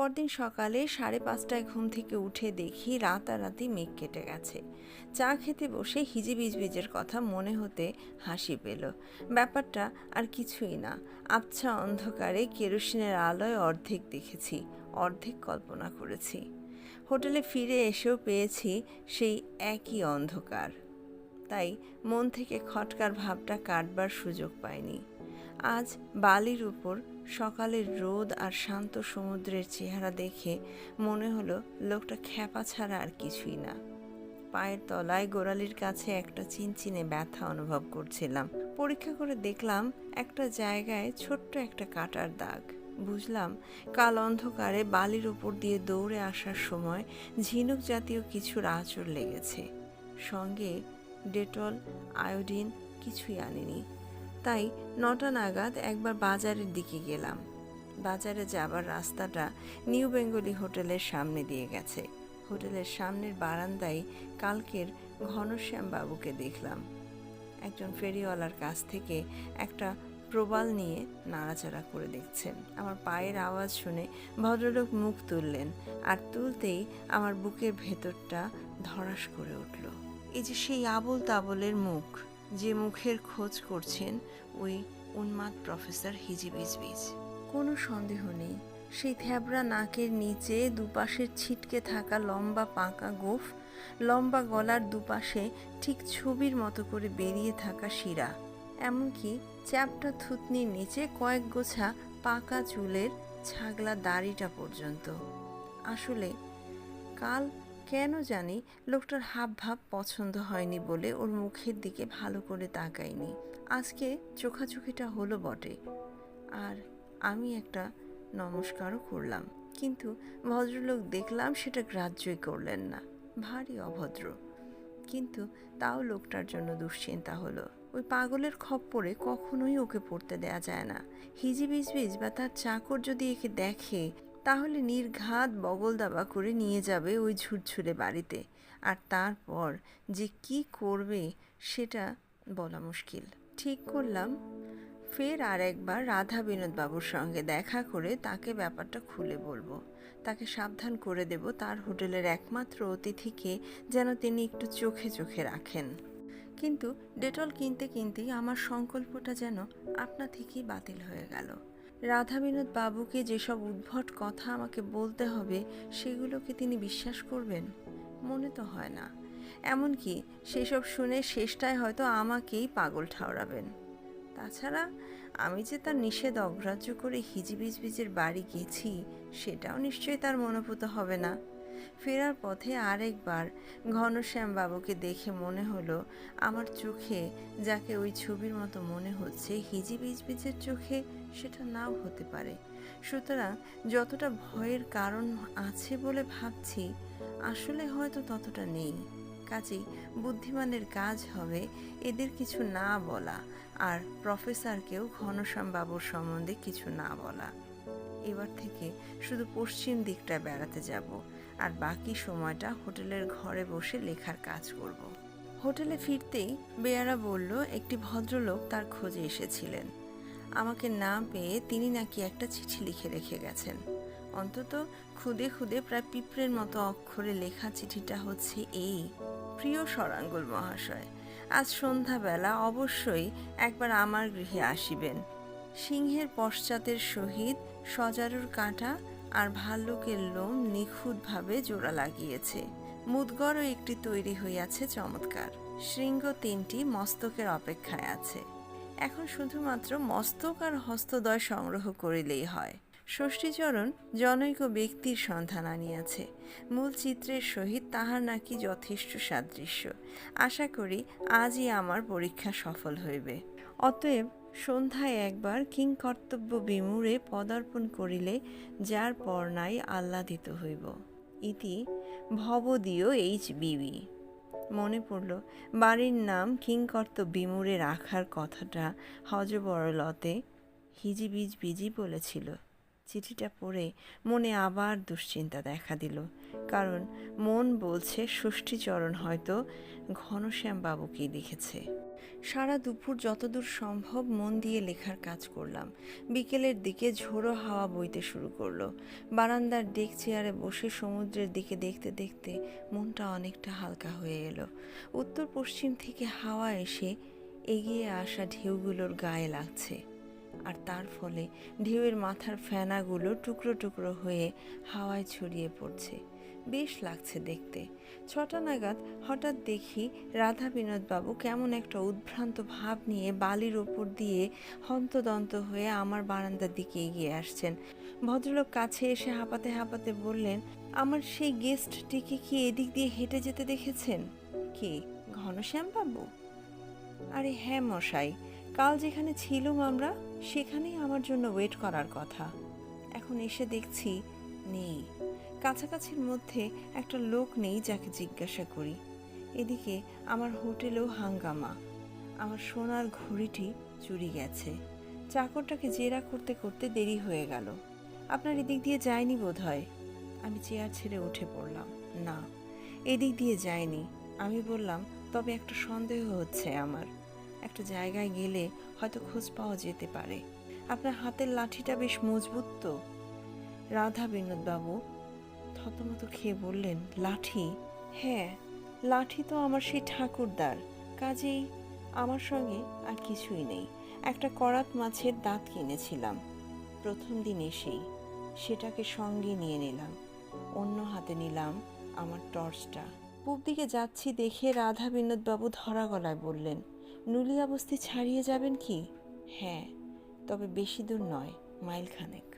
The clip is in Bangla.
পরদিন সকালে সাড়ে পাঁচটায় ঘুম থেকে উঠে দেখি রাতারাতি মেঘ কেটে গেছে। চা খেতে বসে হিজিবিজবিজের কথা মনে হতে হাসি পেল। ব্যাপারটা আর কিছুই না। আবছা অন্ধকারে কেরোসিনের আলোয় অর্ধেক দেখেছি, অর্ধেক কল্পনা করেছি। হোটেলে ফিরে এসেও পেয়েছি সেই একই অন্ধকার। তাই মন থেকে খটকার ভাবটা কাটবার সুযোগ পায়নি। আজ বালির উপর সকালের রোদ আর শান্ত সমুদ্রের চেহারা দেখে মনে হলো লোকটা খ্যাপা ছাড়া আর কিছুই না। পায়ের তলায় গোড়ালির কাছে একটা চিনচিনে ব্যথা অনুভব করছিলাম। পরীক্ষা করে দেখলাম একটা জায়গায় ছোট্ট একটা কাটার দাগ। বুঝলাম কাল অন্ধকারে বালির উপর দিয়ে দৌড়ে আসার সময় ঝিনুক জাতীয় কিছুর আঁচড় লেগেছে। সঙ্গে ডেটল, আয়োডিন কিছুই আনিনি। তাই নটা নাগাদ একবার বাজারের দিকে গেলাম। বাজারে যাবার রাস্তাটা নিউ বেঙ্গলি হোটেলের সামনে দিয়ে গেছে। হোটেলের সামনের বারান্দায় কালকের ঘনশ্যাম বাবুকে দেখলাম। একজন ফেরিওয়ালার কাছ থেকে একটা প্রবাল নিয়ে নাড়াচাড়া করে দেখছেন। আমার পায়ের আওয়াজ শুনে ভদ্রলোক মুখ তুললেন আর তুলতেই আমার বুকের ভেতরটা ধরাস করে উঠল। এই যে সেই আবল তাবলের মুখ, যে মুখের খোঁজ করছেন ওই উন্মাদ প্রফেসর হিজিবিজবিজ কোনো সন্দেহ নেই, সেই থ্যাবড়া নাকের নিচে দুপাশের ছিটকে থাকা লম্বা পাকা গোফ, লম্বা গলার দুপাশে ঠিক ছবির মতো করে বেরিয়ে থাকা শিরা, এমনকি চ্যাপটা থুতনির নিচে কয়েক গোছা পাকা চুলের ছাগলা দাড়িটা পর্যন্ত। আসলে কাল কেন জানি লোকটার হাব ভাব পছন্দ হয়নি বলে ওর মুখের দিকে ভালো করে তাকাইনি আজকে চোখাচোখিটা হলো বটে। আর আমি একটা নমস্কারও করলাম, কিন্তু ভদ্রলোক দেখলাম সেটা গ্রাহ্যই করলেন না। ভারী অভদ্র। কিন্তু তাও লোকটার জন্য দুশ্চিন্তা হলো। ওই পাগলের খপ্পরে কখনোই ওকে পড়তে দেয়া যায় না। হিজিবিজবিজ বা তার চাকর যদি একে দেখে তাহলে নির্ঘাত বগল দাবা করে নিয়ে যাবে ওই ঝুরঝুরে বাড়িতে। আর তারপর যে কি করবে সেটা বলা মুশকিল। ঠিক করলাম। ফের আর একবার রাধা বিনোদবাবুর সঙ্গে দেখা করে তাকে ব্যাপারটা খুলে বলব। তাকে সাবধান করে দেব তার হোটেলের একমাত্র অতিথিকে যেন তিনি একটু চোখে চোখে রাখেন। কিন্তু ডেটল কিনতে কিনতেই আমার সংকল্পটা যেন আপনা থেকেই বাতিল হয়ে গেল। রাধা বিনোদ বাবুকে যেসব উদ্ভট কথা আমাকে বলতে হবে, সেগুলোকে তিনি বিশ্বাস করবেন? মনে তো হয় না। এমনকি সেসব শুনে শেষটায় হয়তো আমাকেই পাগল ঠাওরাবেন। তাছাড়া আমি যে তার নিষেধ অগ্রাহ্য করে হিজিবিজবিজের বাড়ি গেছি, সেটাও নিশ্চয়ই তার মনোভূত হবে না। ফেরার পথে আরেকবার ঘনশ্যাম বাবুকে দেখে মনে হলো, আমার চোখে যাকে ওই ছবির মতো মনে হচ্ছে হিজি বিজবিজের চোখে, সেটা নাও হতে পারে। সুতরাং যতটা ভয়ের কারণ আছে বলে ভাবছি, আসলে হয়তো ততটা নেই। কাজেই বুদ্ধিমানের কাজ হবে এদের কিছু না বলা আর প্রফেসরকেও ঘনশ্যাম বাবুর সম্বন্ধে কিছু না বলা। এবার থেকে শুধু পশ্চিম দিকটা বেড়াতে যাব। আর বাকি সময়টা হোটেলের ঘরে বসে লেখার কাজ করব। হোটেলে ফিরতেই বেয়ারা বলল, একটি ভদ্রলোক তার খোঁজে এসেছিলেন। আমাকে না পেয়ে তিনি নাকি একটা চিঠি লিখে রেখে গেছেন। অন্তত খুদে খুদে প্রায় পিঁপড়ের মতো অক্ষরে লেখা চিঠিটা হচ্ছে এই। প্রিয় সরাঙ্গুল মহাশয়, আজ সন্ধ্যাবেলা অবশ্যই একবার আমার গৃহে আসিবেন। সিংহের পশ্চাতের সহিত সজারুর কাঁটা আর ভাল্লুকের লোম নিখুঁতভাবে জোড়া লাগিয়েছে। মুদগরও একটি তৈরি হইয়াছে চমৎকার। শৃঙ্গ তিনটি মস্তকের অপেক্ষায় আছে। এখন শুধুমাত্র মস্তক আর হস্তদয় সংগ্রহ করিলেই হয়। ষষ্ঠীচরণ জনৈক ব্যক্তির সন্ধান আনিয়াছে। মূল চিত্রের সহিত তাহার নাকি যথেষ্ট সাদৃশ্য। আশা করি আজই আমার পরীক্ষা সফল হইবে। অতএব সন্ধ্যায় একবার কিংকর্তব্য বিমূরে পদার্পণ করিলে যার পর নাই আহ্লাদিত হইব। ইতি ভবদীয় এইচ বিবি মনে পড়ল, বাড়ির নাম কিংকর্ত বিমূরে রাখার কথাটা হজবরলতে হিজিবিজ বিজি বলেছিল। চিঠিটা পড়ে মনে আবার দুশ্চিন্তা দেখা দিল, কারণ মন বলছে ষষ্ঠীচরণ হয়তো ঘনশ্যাম বাবুকেই লিখেছে সারা দুপুর যতদূর সম্ভব মন দিয়ে লেখার কাজ করলাম। বিকেলের দিকে ঝোড়ো হাওয়া বইতে শুরু করল। বারান্দার ডেক চেয়ারে বসে সমুদ্রের দিকে দেখতে দেখতে মনটা অনেকটা হালকা হয়ে এলো। উত্তর পশ্চিম থেকে হাওয়া এসে এগিয়ে আসা ঢেউগুলোর গায়ে লাগছে। আর তার ফলে ঢেউয়ের মাথার ফেনাগুলো টুকরো টুকরো হয়ে হাওয়ায় ছড়িয়ে পড়ছে। বেশ লাগছে দেখতে। ছটা নাগাদ হঠাৎ দেখি রাধা বিনোদবাবু কেমন একটা উদ্ভ্রান্ত ভাব নিয়ে বালির ওপর দিয়ে হন্তদন্ত হয়ে আমার বারান্দার দিকে এগিয়ে আসছেন। ভদ্রলোক কাছে এসে হাঁপাতে হাঁপাতে বললেন, আমার সেই গেস্টটিকে কি এদিক দিয়ে হেঁটে যেতে দেখেছেন? কে? ঘনশ্যাম বাবু? আরে হ্যাঁ মশাই, কাল যেখানে ছিলুম আমরা, সেখানেই আমার জন্য ওয়েট করার কথা। এখন এসে দেখছি নেই। কাছাকাছির মধ্যে একটা লোক নেই যাকে জিজ্ঞাসা করি। এদিকে আমার হোটেলেও হাঙ্গামা। আমার সোনার ঘড়িটি চুরি গেছে। চাকরটাকে জেরা করতে করতে দেরি হয়ে গেল। আপনার এদিক দিয়ে যায়নি বোধ হয় আমি চেয়ার ছেড়ে উঠে পড়লাম। না, এদিক দিয়ে যায়নি। আমি বললাম, তবে একটা সন্দেহ হচ্ছে আমার। একটা জায়গায় গেলে হয়তো খোঁজ পাওয়া যেতে পারে। আপনার হাতের লাঠিটা বেশ মজবুত তো? রাধা বিনোদবাবু, থতমত খেয়ে বললেন, লাঠি? হ্যাঁ লাঠি তো আমার সেই ঠাকুরদার, কাজেই আমার সঙ্গে আর কিছুই নেই। একটা করাত মাছের দাঁত কিনেছিলাম, প্রথম দিন এসেই। সেটাকে সঙ্গে নিয়ে নিলাম, অন্য হাতে নিলাম আমার টর্চটা। পূব দিকে যাচ্ছি দেখে রাধা বিনোদবাবু ধরা গলায় বললেন নুলিয়া বস্তি ছাড়িয়ে যাবেন কি? হ্যাঁ তবে বেশি দূর নয়, মাইলখানেক।